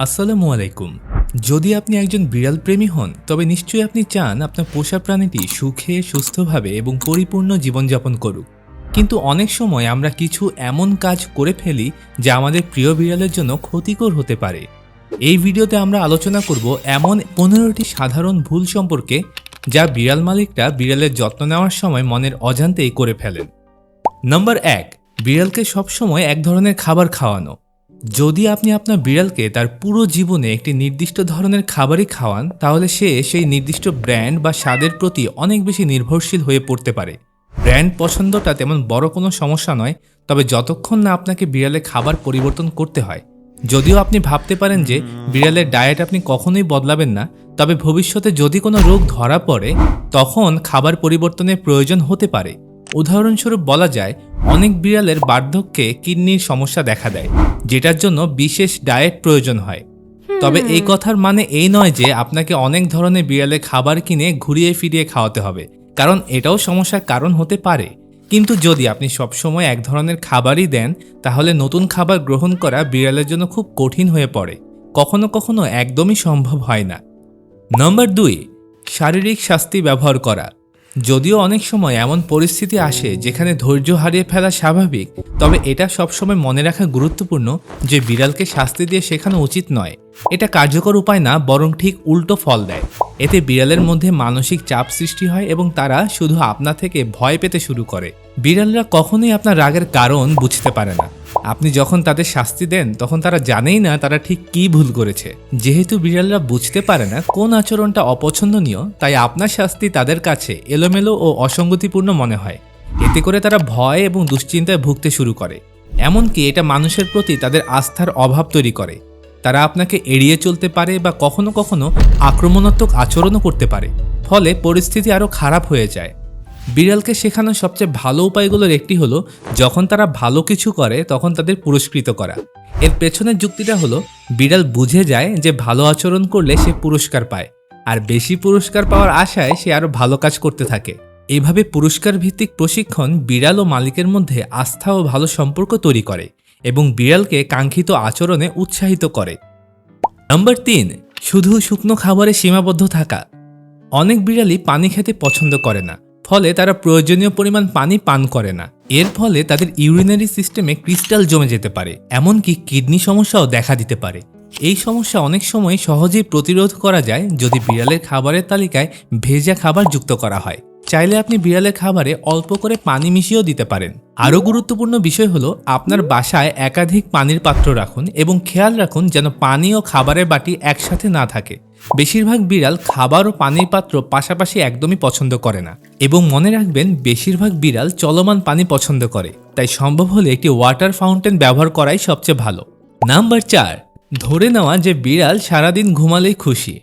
আসসালামু আলাইকুম। যদি আপনি একজন বিড়াল প্রেমী হন, তবে নিশ্চয়ই আপনি চান আপনার পোষা প্রাণীটি সুখে, সুস্থভাবে এবং পরিপূর্ণ জীবনযাপন করুক। কিন্তু অনেক সময় আমরা কিছু এমন কাজ করে ফেলি যা আমাদের প্রিয় বিড়ালের জন্য ক্ষতিকর হতে পারে। এই ভিডিওতে আমরা আলোচনা করব এমন পনেরোটি সাধারণ ভুল সম্পর্কে যা বিড়াল মালিকরা বিড়ালের যত্ন নেওয়ার সময় মনের অজান্তেই করে ফেলেন। নম্বর এক, বিড়ালকে সবসময় এক ধরনের খাবার খাওয়ানো। যদি আপনি আপনার বিড়ালকে তার পুরো জীবনে একটি নির্দিষ্ট ধরনের খাবারই খাওয়ান, তাহলে সে সেই নির্দিষ্ট ব্র্যান্ড বা স্বাদের প্রতি অনেক বেশি নির্ভরশীল হয়ে পড়তে পারে। ব্র্যান্ড পছন্দটা তেমন বড় কোনো সমস্যা নয়, তবে যতক্ষণ না আপনাকে বিড়ালে খাবার পরিবর্তন করতে হয়। যদিও আপনি ভাবতে পারেন যে বিড়ালের ডায়েট আপনি কখনোই বদলাবেন না, তবে ভবিষ্যতে যদি কোনো রোগ ধরা পড়ে, তখন খাবার পরিবর্তনের প্রয়োজন হতে পারে। উদাহরণস্বরূপ বলা যায় অনেক বিড়ালের বার্ধক্যে কিডনির সমস্যা দেখা দেয় যেটার জন্য বিশেষ ডায়েট প্রয়োজন হয়। তবে এই কথার মানে এই নয় যে আপনাকে অনেক ধরনের বিড়ালে খাবার কিনে ঘুরিয়ে ফিরিয়ে খাওয়াতে হবে কারণ এটাও সমস্যার কারণ হতে পারে। কিন্তু যদি আপনি সবসময় এক ধরনের খাবারই দেন তাহলে নতুন খাবার গ্রহণ করা বিড়ালের জন্য খুব কঠিন হয়ে পড়ে। কখনো কখনো একদমই সম্ভব হয় না। নম্বর দুই শারীরিক শাস্তি ব্যবহার করা। যদিও অনেক সময় এমন পরিস্থিতি আসে যেখানে ধৈর্য হারিয়ে ফেলা স্বাভাবিক, তবে এটা সবসময় মনে রাখা গুরুত্বপূর্ণ যে বিড়ালকে শাস্তি দিয়ে শেখানো উচিত নয়। এটা কার্যকর উপায় না, বরং ঠিক উল্টো ফল দেয়। এতে বিড়ালের মধ্যে মানসিক চাপ সৃষ্টি হয় এবং তারা শুধু আপনা থেকে ভয় পেতে শুরু করে। বিড়ালরা কখনোই আপনার রাগের কারণ বুঝতে পারে না। আপনি যখন তাদের শাস্তি দেন, তখন তারা জানেই না তারা ঠিক কী ভুল করেছে। যেহেতু বিড়ালরা বুঝতে পারে না কোন আচরণটা অপছন্দনীয়, তাই আপনার শাস্তি তাদের কাছে এলোমেলো ও অসঙ্গতিপূর্ণ মনে হয়। এতে করে তারা ভয় এবং দুশ্চিন্তায় ভুগতে শুরু করে। এমনকি এটা মানুষের প্রতি তাদের আস্থার অভাব তৈরি করে। তারা আপনাকে এড়িয়ে চলতে পারে বা কখনো কখনো আক্রমণাত্মক আচরণও করতে পারে। ফলে পরিস্থিতি আরও খারাপ হয়ে যায়। বিড়ালকে শেখানোর সবচেয়ে ভালো উপায়গুলোর একটি হলো, যখন তারা ভালো কিছু করে, তখন তাদের পুরস্কৃত করা। এর পেছনের যুক্তিটা হলো, বিড়াল বুঝে যায় যে ভালো আচরণ করলে সে পুরস্কার পায়, আর বেশি পুরস্কার পাওয়ার আশায় সে আরও ভালো কাজ করতে থাকে। এইভাবে পুরস্কার ভিত্তিক প্রশিক্ষণ বিড়াল ও মালিকের মধ্যে আস্থা ও ভালো সম্পর্ক তৈরি করে এবং বিড়ালকে কাঙ্ক্ষিত আচরণে উৎসাহিত করে। নম্বর তিন, শুধু শুকনো খাবারে সীমাবদ্ধ থাকা। অনেক বিড়ালই পানি খেতে পছন্দ করে না। ফলে তারা প্রয়োজনীয় পরিমাণ পানি পান করে না। এর ফলে তাদের ইউরিনারি সিস্টেমে ক্রিস্টাল জমে যেতে পারে, এমনকি কিডনি সমস্যাও দেখা দিতে পারে। এই সমস্যা অনেক সময় সহজেই প্রতিরোধ করা যায় যদি বিড়ালের খাবারের তালিকায় ভেজা খাবার যুক্ত করা হয়। চাইলে আপনি বিড়ালের খাবারে অল্প করে পানি মিশিয়েও দিতে পারেন। আরও গুরুত্বপূর্ণ বিষয় হলো, আপনার বাসায় একাধিক পানির পাত্র রাখুন এবং খেয়াল রাখুন যেন পানি ও খাবারের বাটি একসাথে না থাকে। বেশিরভাগ বিড়াল খাবার ও পানির পাত্র পাশাপাশি একদমই পছন্দ করে না এবং মনে রাখবেন, বেশিরভাগ বিড়াল চলমান পানি পছন্দ করে। তাই সম্ভব হলে একটি ওয়াটার ফাউন্টেন ব্যবহার করাই সবচেয়ে ভালো। নাম্বার চার, ধরে নেওয়া যে বিড়াল সারাদিন ঘুমালেই খুশি।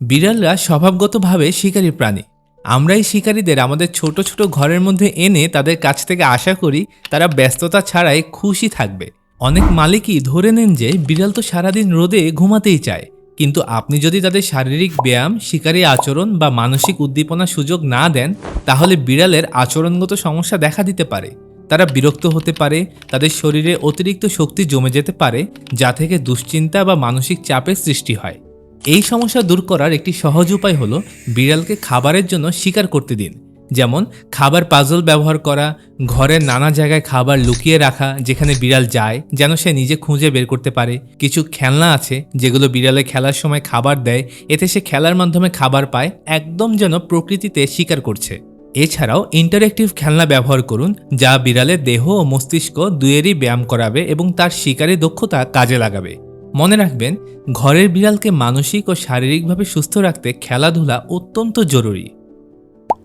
বিড়ালরা স্বভাবগতভাবে শিকারী প্রাণী। আমরাই শিকারীদের আমাদের ছোট ছোট ঘরের মধ্যে এনে তাদের কাছ থেকে আশা করি তারা ব্যস্ততা ছাড়াই খুশি থাকবে। অনেক মালিকই ধরে নেন যে বিড়াল তো সারাদিন রোদে ঘুমাতেই চায়। কিন্তু আপনি যদি তাদের শারীরিক ব্যায়াম, শিকারী আচরণ বা মানসিক উদ্দীপনার সুযোগ না দেন, তাহলে বিড়ালের আচরণগত সমস্যা দেখা দিতে পারে। তারা বিরক্ত হতে পারে, তাদের শরীরে অতিরিক্ত শক্তি জমে যেতে পারে, যা থেকে দুশ্চিন্তা বা মানসিক চাপের সৃষ্টি হয়। এই সমস্যা দূর করার একটি সহজ উপায় হলো বিড়ালকে খাবারের জন্য শিকার করতে দিন। যেমন খাবার পাজল ব্যবহার করা, ঘরের নানা জায়গায় খাবার লুকিয়ে রাখা যেখানে বিড়াল যায়, যেন সে নিজে খুঁজে বের করতে পারে। কিছু খেলনা আছে যেগুলো বিড়ালে খেলার সময় খাবার দেয়, এতে সে খেলার মাধ্যমে খাবার পায়, একদম যেন প্রকৃতিতে শিকার করছে। এছাড়াও ইন্টারেক্টিভ খেলনা ব্যবহার করুন, যা বিড়ালের দেহ ও মস্তিষ্ক দুয়েরই ব্যায়াম করাবে এবং তার শিকারী দক্ষতা কাজে লাগাবে। মনে রাখবেন, ঘরের বিড়ালকে মানসিক ও শারীরিকভাবে সুস্থ রাখতে খেলাধুলা অত্যন্ত জরুরি।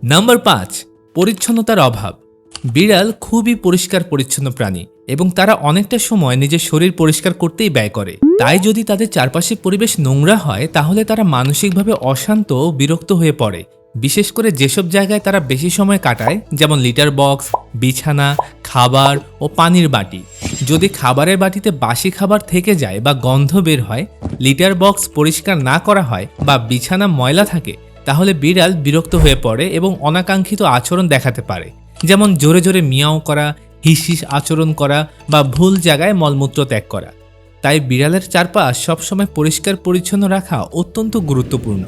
নাম্বার পাঁচ, পরিচ্ছন্নতার অভাব। বিড়াল খুবই পরিষ্কার পরিচ্ছন্ন প্রাণী এবং তারা অনেকটা সময় নিজের শরীর পরিষ্কার করতেই ব্যয় করে। তাই যদি তাদের চারপাশে পরিবেশ নোংরা হয়, তাহলে তারা মানসিকভাবে অশান্ত ও বিরক্ত হয়ে পড়ে বিশেষ করে যেসব জায়গায় তারা বেশি সময় কাটায়, যেমন লিটার বক্স বিছানা, খাবার ও পানির বাটি। যদি খাবারের বাটিতে বাসি খাবার থেকে যায় বা গন্ধ বের হয় লিটার বক্স পরিষ্কার না করা হয় বা বিছানা ময়লা থাকে, তাহলে বিড়াল বিরক্ত হয়ে পড়ে এবং অনাকাঙ্ক্ষিত আচরণ দেখাতে পারে। যেমন জোরে জোরে মিয়াও করা হিস হিস আচরণ করা বা ভুল জায়গায় মলমূত্র ত্যাগ করা। তাই বিড়ালের চারপাশ সবসময় পরিষ্কার পরিচ্ছন্ন রাখা অত্যন্ত গুরুত্বপূর্ণ।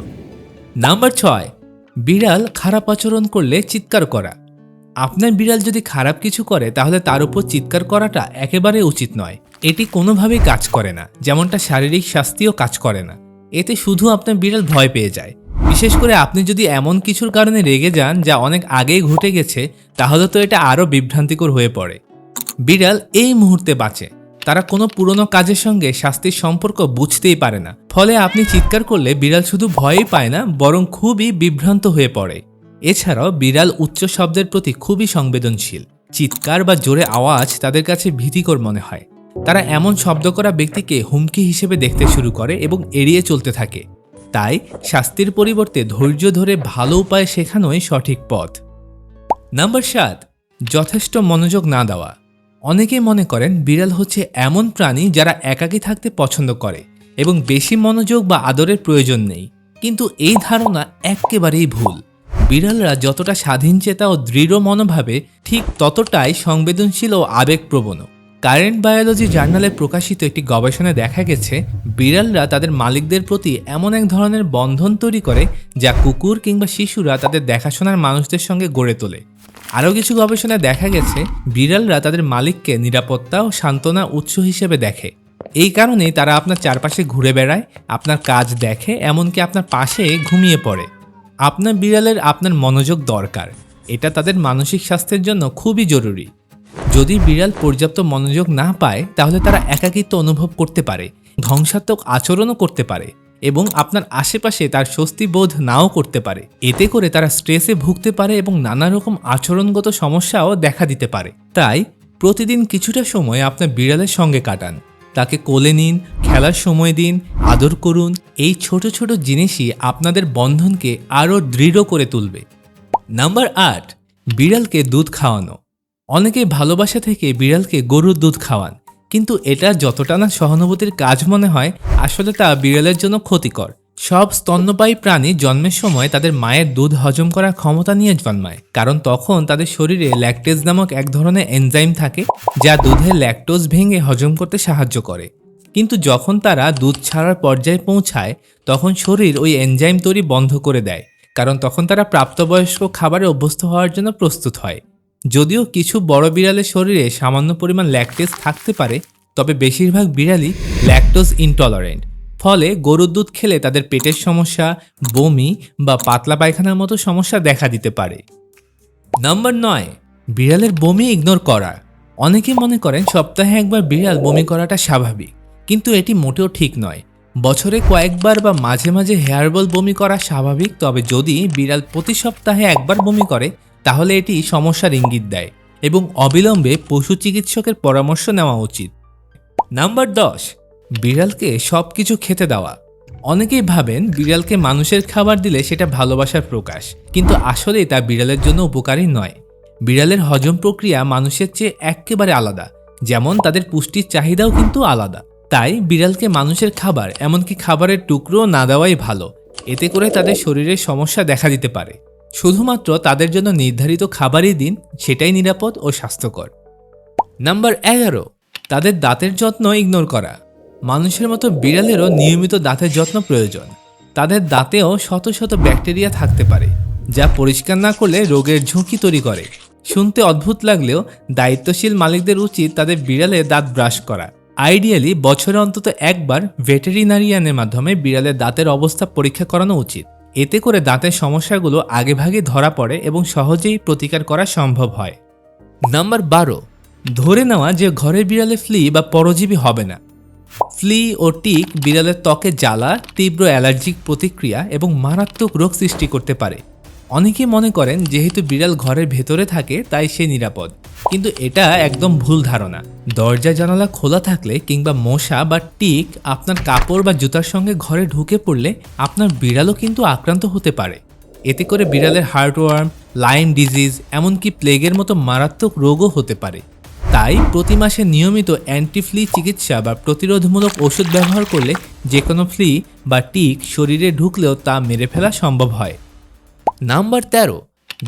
নাম্বার ছয় বিড়াল খারাপ আচরণ করলে চিৎকার করা। আপনার বিড়াল যদি খারাপ কিছু করে, তাহলে তার উপর চিৎকার করাটা একেবারে উচিত নয়। এটি কোনোভাবেই কাজ করে না, যেমনটা শারীরিক শাস্তিও কাজ করে না। এতে শুধু আপনার বিড়াল ভয় পেয়ে যায়। বিশেষ করে আপনি যদি এমন কিছুর কারণে রেগে যান, যা অনেক আগেই ঘটে গেছে, তাহলে তো এটা আরও বিভ্রান্তিকর হয়ে পড়ে। বিড়াল এই মুহূর্তে বাঁচে। তারা কোনো পুরনো কাজের সঙ্গে শাস্তির সম্পর্ক বুঝতেই পারে না। ফলে আপনি চিৎকার করলে বিড়াল শুধু ভয়ই পায় না, বরং খুবই বিভ্রান্ত হয়ে পড়ে। এছাড়াও বিড়াল উচ্চ শব্দের প্রতি খুবই সংবেদনশীল। চিৎকার বা জোরে আওয়াজ তাদের কাছে ভীতিকর মনে হয়। তারা এমন শব্দ করা ব্যক্তিকে হুমকি হিসেবে দেখতে শুরু করে এবং এড়িয়ে চলতে থাকে। তাই শাস্তির পরিবর্তে ধৈর্য ধরে ভালো উপায় শেখানোই সঠিক পথ। নাম্বার সাত, যথেষ্ট মনোযোগ না দেওয়া। অনেকেই মনে করেন বিড়াল হচ্ছে এমন প্রাণী যারা একাকী থাকতে পছন্দ করে এবং বেশি মনোযোগ বা আদরের প্রয়োজন নেই। কিন্তু এই ধারণা একেবারেই ভুল। বিড়ালরা যতটা স্বাধীনচেতা ও দৃঢ় মনোভাবে ঠিক ততটাই সংবেদনশীল ও আবেগপ্রবণ। কারেন্ট বায়োলজি জার্নালে প্রকাশিত একটি গবেষণায় দেখা গেছে, বিড়ালরা তাদের মালিকদের প্রতি এমন এক ধরনের বন্ধন তৈরি করে যা কুকুর কিংবা শিশুরা তাদের দেখাশোনার মানুষদের সঙ্গে গড়ে তোলে। আরও কিছু গবেষণায় দেখা গেছে, বিড়ালরা তাদের মালিককে নিরাপত্তা ও সান্ত্বনা উৎস হিসেবে দেখে। এই কারণে তারা আপনার চারপাশে ঘুরে বেড়ায়, আপনার কাজ দেখে, এমনকি আপনার পাশে ঘুমিয়ে পড়ে। আপনার বিড়ালের আপনার মনোযোগ দরকার। এটা তাদের মানসিক স্বাস্থ্যের জন্য খুবই জরুরি। যদি বিড়াল পর্যাপ্ত মনোযোগ না পায়, তাহলে তারা একাকিত্ব অনুভব করতে পারে, ধ্বংসাত্মক আচরণও করতে পারে। এবং আপনার আশেপাশে তার স্বস্তি বোধ নাও করতে পারে। এতে করে তারা স্ট্রেসে ভুগতে পারে এবং নানা রকম আচরণগত সমস্যাও দেখা দিতে পারে। তাই, প্রতিদিন কিছুটা সময় আপনার বিড়ালের সঙ্গে কাটান। তাকে কোলে নিন, খেলার সময় দিন, আদর করুন। এই ছোট ছোট জিনিসই আপনাদের বন্ধনকে আরও দৃঢ় করে তুলবে। নাম্বার আট, বিড়ালকে দুধ খাওয়ানো। অনেকে ভালোবাসা থেকে বিড়ালকে গরুর দুধ খাওয়ান। কিন্তু এটা যতটা না সহানুভূতির কাজ মনে হয়, আসলে তা বিড়ালের জন্য ক্ষতিকর। সব স্তন্যপায়ী প্রাণী জন্মের সময় তাদের মায়ের দুধ হজম করার ক্ষমতা নিয়ে জন্মায়, কারণ তখন তাদের শরীরে ল্যাকটেজ নামক এক ধরনের এনজাইম থাকে, যা দুধের ল্যাকটোজ ভেঙে হজম করতে সাহায্য করে। কিন্তু যখন তারা দুধ ছাড়ার পর্যায়ে পৌঁছায়, তখন শরীর ওই এনজাইম তৈরি বন্ধ করে দেয়, কারণ তখন তারা প্রাপ্তবয়স্ক খাবারে অভ্যস্ত হওয়ার জন্য প্রস্তুত হয়। যদিও কিছু বড় বিড়ালের শরীরে সামান্য পরিমাণ ল্যাকটেজ থাকতে পারে, তবে বেশিরভাগ বিড়ালই ল্যাকটোজ ইনটলারেন্ট ফলে গরুর দুধ খেলে তাদের পেটের সমস্যা, বমি বা পাতলা পায়খানার মতো সমস্যা দেখা দিতে পারে। নাম্বার নয়, বিড়ালের বমি ইগনোর করা। অনেকে মনে করেন সপ্তাহে একবার বিড়াল বমি করাটা স্বাভাবিক, কিন্তু এটি মোটেও ঠিক নয়। বছরে কয়েকবার বা মাঝে মাঝে হেয়ারবল বমি করা স্বাভাবিক, তবে যদি বিড়াল প্রতি সপ্তাহে একবার বমি করে তাহলে এটি সমস্যার ইঙ্গিত দেয় এবং অবিলম্বে পশু চিকিৎসকের পরামর্শ নেওয়া উচিত। নাম্বার দশ, বিড়ালকে সব কিছু খেতে দেওয়া। অনেকেই ভাবেন বিড়ালকে মানুষের খাবার দিলে সেটা ভালোবাসার প্রকাশ, কিন্তু আসলে তা বিড়ালের জন্য উপকারী নয়। বিড়ালের হজম প্রক্রিয়া মানুষের চেয়ে একেবারে আলাদা, যেমন তাদের পুষ্টির চাহিদাও কিন্তু আলাদা। তাই বিড়ালকে মানুষের খাবার, এমনকি খাবারের টুকরো না দেওয়াই ভালো। এতে করে তাদের শরীরে সমস্যা দেখা দিতে পারে। শুধুমাত্র তাদের জন্য নির্ধারিত খাবারই দিন সেটাই নিরাপদ ও স্বাস্থ্যকর। নাম্বার এগারো, তাদের দাঁতের যত্ন ইগনোর করা। মানুষের মতো বিড়ালেরও নিয়মিত দাঁতের যত্ন প্রয়োজন। তাদের দাঁতেও শত শত ব্যাকটেরিয়া থাকতে পারে, যা পরিষ্কার না করলে রোগের ঝুঁকি তৈরি করে। শুনতে অদ্ভুত লাগলেও দায়িত্বশীল মালিকদের উচিত তাদের বিড়ালের দাঁত ব্রাশ করা। আইডিয়ালি বছরে অন্তত একবার ভেটেরিনারিয়ানের মাধ্যমে বিড়ালের দাঁতের অবস্থা পরীক্ষা করানো উচিত। এতে করে দাঁতের সমস্যাগুলো আগেভাগে ধরা পড়ে এবং সহজেই প্রতিকার করা সম্ভব হয়। নাম্বার বারো, ধরে নেওয়া যে ঘরের বিড়ালে ফ্লি বা পরজীবী হবে না। ফ্লি ও টিক বিড়ালের ত্বকে জ্বালা, তীব্র অ্যালার্জিক প্রতিক্রিয়া এবং মারাত্মক রোগ সৃষ্টি করতে পারে। অনেকে মনে করেন যেহেতু বিড়াল ঘরের ভেতরে থাকে, তাই সে নিরাপদ। কিন্তু এটা একদম ভুল ধারণা। দরজা, জানালা খোলা থাকলে কিংবা মশা বা টিক আপনার কাপড় বা জুতার সঙ্গে ঘরে ঢুকে পড়লে আপনার বিড়ালও কিন্তু আক্রান্ত হতে পারে। এতে করে বিড়ালের হার্টওয়ার্ম লাইন ডিজিজ এমনকি প্লেগের মতো মারাত্মক রোগও হতে পারে। তাই প্রতি মাসে নিয়মিত অ্যান্টিফ্লি চিকিৎসা বা প্রতিরোধমূলক ওষুধ ব্যবহার করলে যে কোনো ফ্লি বা টিক শরীরে ঢুকলেও তা মেরে ফেলা সম্ভব হয়। নাম্বার তেরো,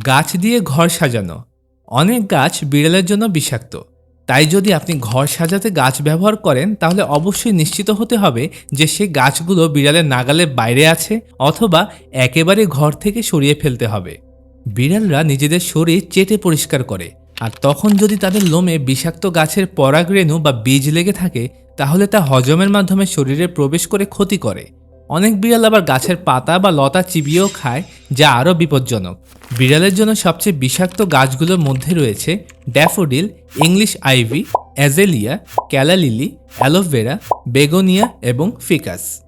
গাছ দিয়ে ঘর সাজানো। অনেক গাছ বিড়ালের জন্য বিষাক্ত। তাই যদি আপনি ঘর সাজাতে গাছ ব্যবহার করেন, তাহলে অবশ্যই নিশ্চিত হতে হবে যে সে গাছগুলো বিড়ালের নাগালের বাইরে আছে অথবা একেবারে ঘর থেকে সরিয়ে ফেলতে হবে। বিড়ালরা নিজেদের শরীর চেটে পরিষ্কার করে। আর তখন যদি তাদের লোমে বিষাক্ত গাছের পরাগরেণু বা বীজ লেগে থাকে, তাহলে তা হজমের মাধ্যমে শরীরে প্রবেশ করে ক্ষতি করে। অনেক বিড়াল আবার গাছের পাতা বা লতা চিবিয়েও খায়, যা আরও বিপজ্জনক। বিড়ালের জন্য সবচেয়ে বিষাক্ত গাছগুলোর মধ্যে রয়েছে daffodil, English ivy, azalea calla lily aloe vera, begonia এবং ফিকাস।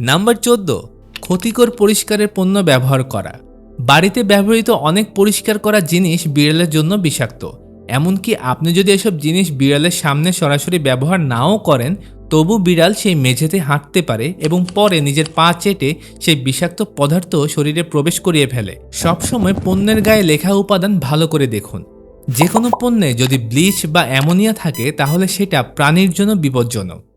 নাম্বার চোদ্দ, ক্ষতিকর পরিষ্কারের পণ্য ব্যবহার করা। বাড়িতে ব্যবহৃত অনেক পরিষ্কার করা জিনিস বিড়ালের জন্য বিষাক্ত। এমনকি আপনি যদি এসব জিনিস বিড়ালের সামনে সরাসরি ব্যবহার নাও করেন তবু বিড়াল সেই মেঝেতে হাঁটতে পারে এবং পরে নিজের পা চেটে সেই বিষাক্ত পদার্থ শরীরে প্রবেশ করিয়ে ফেলে। সবসময় পণ্যের গায়ে লেখা উপাদান ভালো করে দেখুন। যে কোনো পণ্যে যদি ব্লিচ বা অ্যামোনিয়া থাকে, তাহলে সেটা প্রাণীর জন্য বিপজ্জনক।